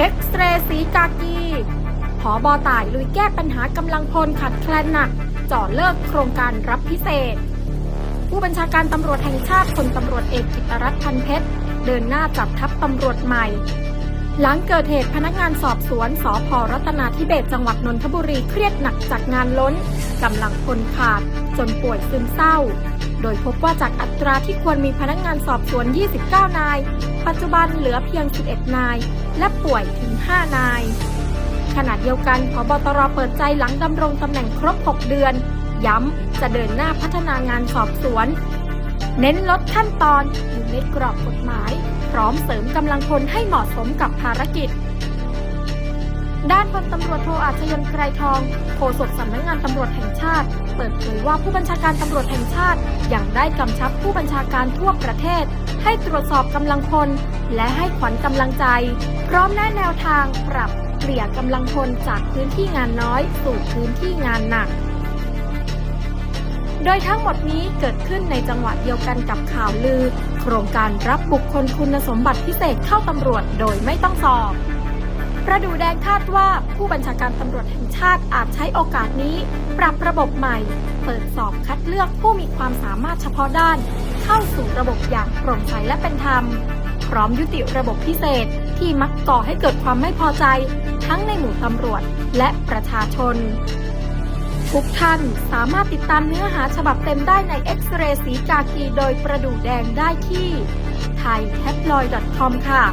เอ็กซเรย์สีกากีผอบอต่ายลุยแก้ปัญหากำลังพลขัดแคลนหนักจ่อเลิกโครงการรับพิเศษ ผู้บัญชาการตำรวจแห่งชาติพลตำรวจเอกกิตรัตน์พันเพชร เดินหน้าจับทัพตำรวจใหม่ หลังเกิดเหตุพนักงานสอบสวนสพรัตนาธิเบศจังหวัดนนทบุรีเครียดหนักจากงานล้นกำลังพลขาด จนป่วยซึมเศร้า โดยพบว่าจากอัตราที่ควรมีพนักงานสอบสวน 29 นาย ปัจจุบันเหลือเพียง 11 นาย และป่วยถึง 5 นาย ขณะเดียวกันพบตรเปิดใจหลังดำรงตำแหน่งครบ 6 เดือน ย้ำจะเดินหน้าพัฒนางานสอบสวน เน้นลดขั้นตอนอยู่ในกรอบกฎหมาย ร้อมเสริมกำลังพลให้เหมาะสมกับภารกิจ ด้านพลตำรวจโทอาชยนไกรทองโฆษกสำนักงานตำรวจแห่งชาติ เปิดเผยว่าผู้บัญชาการตำรวจแห่งชาติยังได้กำชับผู้บัญชาการทั่วประเทศ ให้ตรวจสอบกำลังพล และให้ขวัญกำลังใจ พร้อมแนะแนวทางปรับเปลี่ยนกำลังพลจากพื้นที่งานน้อย สู่พื้นที่งานหนัก โดยทั้งหมดนี้เกิดขึ้นในจังหวะเดียวกันกับข่าวลือ โครงการรับบุคคลคุณสมบัติพิเศษเข้าตำรวจโดยไม่ต้องสอบประดูแดงคาดว่าผู้บัญชาการตำรวจแห่งชาติอาจใช้โอกาสนี้ ปรับระบบใหม่ เปิดสอบคัดเลือกผู้มีความสามารถเฉพาะด้าน เข้าสู่ระบบอย่างโปร่งใสและเป็นธรรม พร้อมยุติระบบพิเศษที่มักก่อให้เกิดความไม่พอใจ ทั้งในหมู่ตำรวจและประชาชน ทุกท่านสามารถติดตามเนื้อหาฉบับเต็มได้ในเอ็กซเรย์สีกากีโดยประดูแดงได้ที่ t h a i t a b l o i d c o m ค่ะ